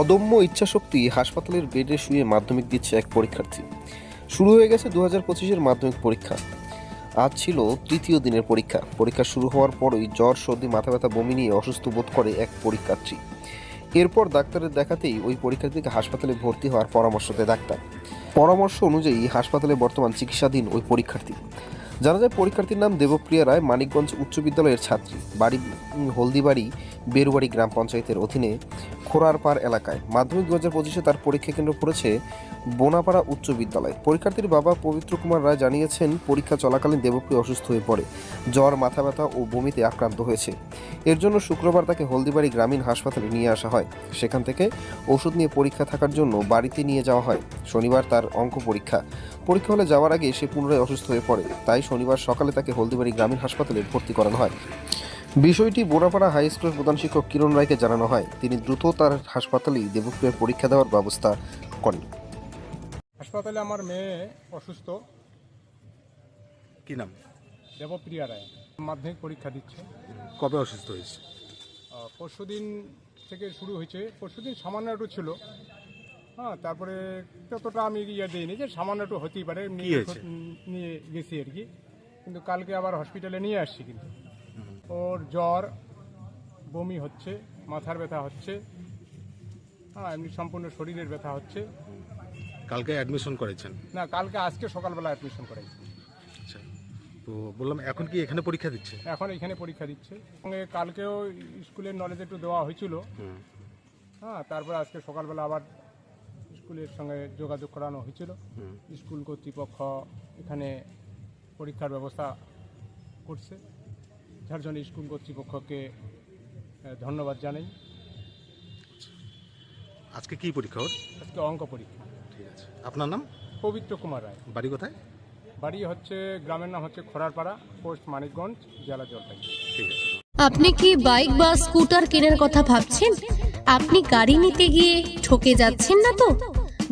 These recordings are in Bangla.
অদম্য ইচ্ছাশক্তি হাসপাতালের বেডে শুয়ে মাধ্যমিক দিচ্ছে এক পরীক্ষার্থী। শুরু হয়ে গেছে দু হাজার পঁচিশের মাধ্যমিক পরীক্ষা। আজ ছিল তৃতীয় দিনের পরীক্ষা। পরীক্ষা শুরু হওয়ার পরই জ্বর, সর্দি, মাথা ব্যথা, বমি নিয়ে অসুস্থ বোধ করে এক পরীক্ষার্থী। এরপর ডাক্তারের দেখাতেই ওই পরীক্ষার্থীকে হাসপাতালে ভর্তি হওয়ার পরামর্শ দেয় ডাক্তার। পরামর্শ অনুযায়ী হাসপাতালে বর্তমান চিকিৎসাধীন ওই পরীক্ষার্থী। জানা যায় পরীক্ষার্থীর নাম দেবপ্রিয়া রায়, মানিকগঞ্জ উচ্চ বিদ্যালয়ের ছাত্রী। বাড়ি হলদিবাড়ি বেরুবাড়ি গ্রাম পঞ্চায়েতের অধীনে খোরারপাড় এলাকায়। মাধ্যমিক দু হাজার পঁচিশে তার পরীক্ষা কেন্দ্র পড়েছে বোনাপাড়া উচ্চ বিদ্যালয়। পরীক্ষার্থীর বাবা পবিত্র কুমার রায় জানিয়েছেন, পরীক্ষা চলাকালীন দেবপ্রিয় অসুস্থ হয়ে পড়ে। জ্বর, মাথা ব্যথা ও বমিতে আক্রান্ত হয়েছে। এর জন্য শুক্রবার তাকে হলদিবাড়ি গ্রামীণ হাসপাতালে নিয়ে আসা হয়। সেখান থেকে ওষুধ নিয়ে পরীক্ষা থাকার জন্য বাড়িতে নিয়ে যাওয়া হয়। শনিবার তার অঙ্ক পরীক্ষা। পরীক্ষা হলে যাওয়ার আগে সে পুনরায় অসুস্থ হয়ে পড়ে। তাই শনিবার সকালে তাকে হলদিবাড়ি গ্রামীণ হাসপাতালে ভর্তি করানো হয়। বিষয়টি বোনাপাড়া হাই স্কুলের প্রধান শিক্ষক কিরণ রায়কে জানানো হয়। তিনি দ্রুত তার হাসপাতালেই দেবপ্রিয়ার পরীক্ষা দেওয়ার ব্যবস্থা করেন। হাসপাতালে আমার মেয়ে অসুস্থ। কি নাম? দেবপ্রিয়া রায়। মাধ্যমিক পরীক্ষা দিচ্ছে। কবে অসুস্থ হয়েছে? পরশু দিন থেকে শুরু হয়েছে। পরশু দিন সামান্য একটু ছিল। হ্যাঁ তারপরে ততটা আমি ইয়ে দিইনি যে সামান্য একটু হতেই পারে। নিয়ে গেছি আর কি। কিন্তু কালকে আবার হসপিটালে নিয়ে আসছি কিন্তু। ওর জ্বর বমি হচ্ছে মাথার ব্যথা হচ্ছে হ্যাঁ এমনি সম্পূর্ণ শরীরের ব্যথা হচ্ছে। কালকে অ্যাডমিশন করেছেন? না কালকে আজকে সকালবেলা অ্যাডমিশন করাইছি আচ্ছা তো বললাম এখন কি এখানে পরীক্ষা দিচ্ছে? এখন এখানে পরীক্ষা দিচ্ছে। সঙ্গে কালকেও স্কুলের নলেজ একটু দেওয়া হয়েছিল। হ্যাঁ তারপরে আজকে সকালবেলা আবার স্কুলের সঙ্গে যোগাযোগ করানো হয়েছিল। স্কুল কর্তৃপক্ষ এখানে পরীক্ষার ব্যবস্থা করছে। জন্য স্কুল কর্তৃপক্ষকে ধন্যবাদ জানাই। আজকে কি পরীক্ষা ওর? আজকে অঙ্ক পরীক্ষা। ঠিক আছে। আপনার নাম? পবিত্র কুমার রায়। বাড়ি কোথায়? বাড়ি হচ্ছে গ্রামের নাম হচ্ছে খোরারপাড়া পোস্ট মানিকগঞ্জ জেলা জলপাইগুড়ি ঠিক আছে। আপনি কি বাইক বা স্কুটার কেনার কথা ভাবছেন? আপনি গাড়ি নিতে গিয়ে ঠকে যাচ্ছেন না তো?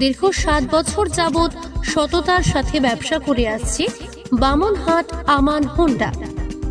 দীর্ঘ সাত বছর যাবৎ সততার সাথে ব্যবসা করে আসছে বামনহাট আমান হোন্ডা।